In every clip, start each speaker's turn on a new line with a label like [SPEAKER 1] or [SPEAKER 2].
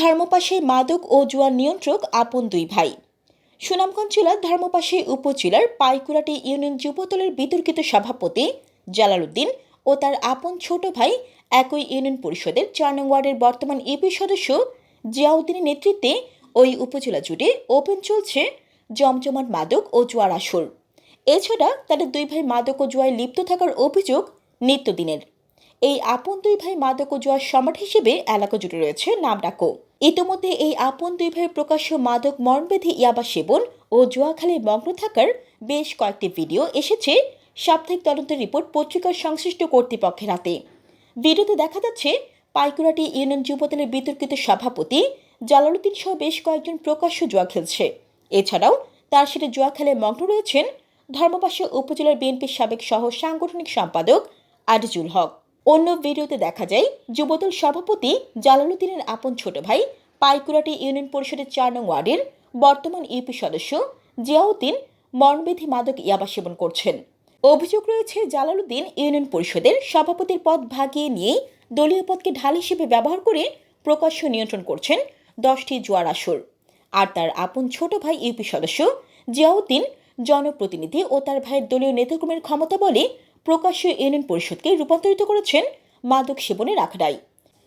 [SPEAKER 1] ধর্মপাশে মাদক ও জুয়ার নিয়ন্ত্রক আপন দুই ভাই। সুনামগঞ্জ জেলার ধর্মপাশে উপজেলার পাইকুরাটি ইউনিয়ন যুবদলের বিতর্কিত সভাপতি জালালউদ্দিন ও তার আপন ছোট ভাই একই ইউনিয়ন পরিষদের চার নং ওয়ার্ডের বর্তমান ইপি সদস্য জিয়াউদ্দিনের নেতৃত্বে ওই উপজেলা জুড়ে ওপেন চলছে জমজমাট মাদক ও জুয়ার আসর। এছাড়া তাদের দুই ভাই মাদক ও জুয়ায় লিপ্ত থাকার অভিযোগ নিত্যদিনের। এই আপন দুই ভাই মাদক ও জুয়ার সম্রাট হিসেবে এলাকা জুড়ে রয়েছে নাম ডাকো। ইতিমধ্যে এই আপন দুই ভাইয়ের প্রকাশ্য মাদক মরণবেধি ইয়াবা সেবন ও জুয়াখালে মগ্ন থাকার বেশ কয়েকটি ভিডিও এসেছে। সাপ্তাহিক তদন্তের রিপোর্ট পত্রিকার সংশ্লিষ্ট কর্তৃপক্ষের হাতে। ভিডিওতে দেখা যাচ্ছে পাইকুরাটি ইউনিয়ন যুবদলের বিতর্কিত সভাপতি জালালুদ্দিন সহ বেশ কয়েকজন প্রকাশ্য জুয়া খেলছে। এছাড়াও তার সাথে জুয়া খেলে মগ্ন রয়েছেন ধর্মপাশা উপজেলার বিএনপির সাবেক সহ সাংগঠনিক সম্পাদক আজিজুল হক। অন্য ভিডিওতে দেখা যায়, যুবদল সভাপতি জালালুদ্দিনের আপন ছোট ভাই পাইকুরাটি ইউনিয়ন পরিষদের চার নং ওয়ার্ডের বর্তমান ইউপি সদস্য জিয়াউদ্দিন মরণবিধি মাদক ইয়াবা সেবন করছেন। অভিযোগ রয়েছে জালালুদ্দিন ইউনিয়ন পরিষদের সভাপতির পদ ভাগিয়ে নিয়ে দলীয় পদকে ঢাল হিসেবে ব্যবহার করে প্রকাশ্য নিয়ন্ত্রণ করছেন দশটি জোয়ার আসর। আর তার আপন ছোট ভাই ইউপি সদস্য জিয়াউদ্দিন জনপ্রতিনিধি ও তার ভাইয়ের দলীয় নেতাকর্মীর ক্ষমতা বলে প্রকাশ্য ইউনিয়ন পরিষদকে রূপান্তরিত করেছেন মাদক সেবনের আখড়ায়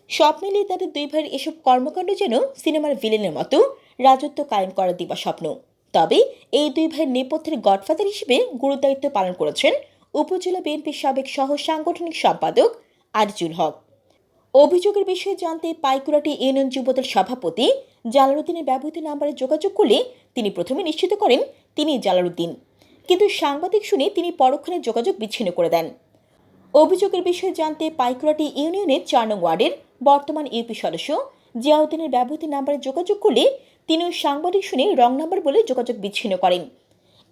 [SPEAKER 1] সব মিলিয়ে তাদের দুই ভাইয়ের এসব কর্মকাণ্ড যেন সিনেমার ভিলেনের মতো রাজত্ব কায়েম করার দিবা স্বপ্ন। তবে এই দুই ভাইয়ের নেপথ্যের গডফাদার হিসেবে গুরুদায়িত্ব পালন করেছেন উপজেলা বিএনপির সাবেক সহ সাংগঠনিক সম্পাদক আজিজুল হক। অভিযোগের বিষয়ে জানতে পাইকুরাটি ইউনিয়ন যুবদল সভাপতি জালালুদ্দিনের ব্যবহৃত নাম্বারে যোগাযোগ করলে তিনি প্রথমে নিশ্চিত করেন, তিনি জালালুদ্দিন কিন্তু সাংবাদিক শুনে তিনি পরক্ষণে যোগাযোগ বিচ্ছিন্ন করে দেন। অভিযোগের বিষয়ে জানতে পাইকুরাটি ইউনিয়নের চার নং ওয়ার্ডের বর্তমান ইউপি সদস্য জিয়াউদ্দিনের ব্যবহৃত নাম্বারে যোগাযোগ করলে তিনিও সাংবাদিক শুনে রং নাম্বার বলে যোগাযোগ বিচ্ছিন্ন করেন।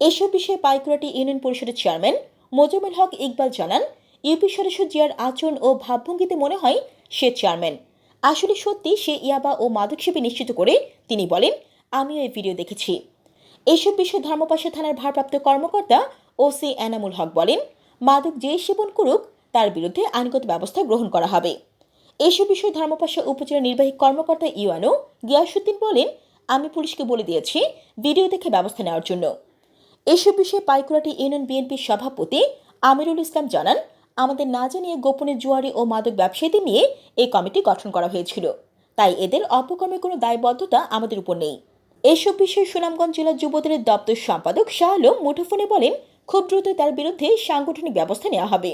[SPEAKER 1] এসব বিষয়ে পাইকুরাটি ইউনিয়ন পরিষদের চেয়ারম্যান মোজামেল হক ইকবাল জানান, ইউপি সদস্য জিয়ার আচরণ ও ভাবভঙ্গিতে মনে হয় সে চেয়ারম্যান। আসলে সত্যি সে ইয়াবা ও মাদক সেবী নিশ্চিত করে তিনি বলেন, আমিও এই ভিডিও দেখেছি। এসব বিষয়ে ধর্মপাশা থানার ভারপ্রাপ্ত কর্মকর্তা ওসি এনামুল হক বলেন, মাদক যে সেবন করুক, তার বিরুদ্ধে আইনগত ব্যবস্থা গ্রহণ করা হবে। এসব বিষয়ে ধর্মপাশা উপজেলা নির্বাহী কর্মকর্তা ইউয়ানো গিয়াসুদ্দিন বলেন, আমি পুলিশকে বলে দিয়েছি ভিডিও দেখে ব্যবস্থা নেওয়ার জন্য। এসব বিষয়ে পাইকুরাটি ইউনিয়ন বিএনপির সভাপতি আমিরুল ইসলাম জানান, আমাদের না জানিয়ে গোপনে জুয়ারি ও মাদক ব্যবসায়ীদের নিয়ে এই কমিটি গঠন করা হয়েছিল। তাই এদের অপকর্মের কোনো দায়বদ্ধতা আমাদের উপর নেই। এসব বিষয়ে সুনামগঞ্জ জেলা যুবদলের দপ্তর সম্পাদক শাহ আলম মুঠোফোনে বলেন, খুব দ্রুত তার বিরুদ্ধে সাংগঠনিক ব্যবস্থা নেওয়া হবে।